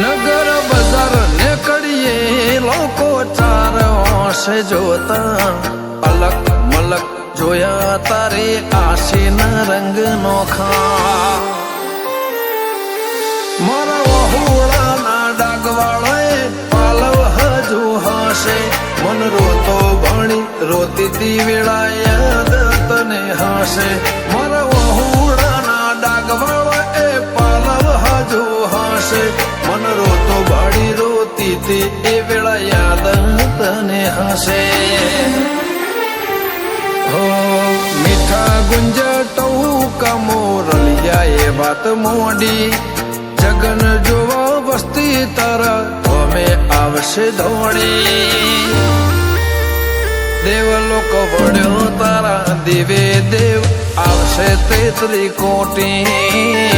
નગર બજાર નીકળીએ, લોકો ચાર ઓશે જોતા. અલક મલક જોયા તારે આશીના રંગ નોખા મારા વહુડાના ડાગવાળાએ પાલવ હજુ હશે. મન રોતો ભણી રોતી દી વેળા યાદ તને હશે. મારા રોતો બાળી રોતી તે એ વેળા યાદ તને હશે. હો, મીઠા ગુંજ ટૌકા મોરલિયા એ વાત મોડી. જગન જોવા વસ્તી તારા અમે આવશે દોડી દેવલોક વળ્યો તારા દિવે દેવ, આવશે તેત્રી કોટી.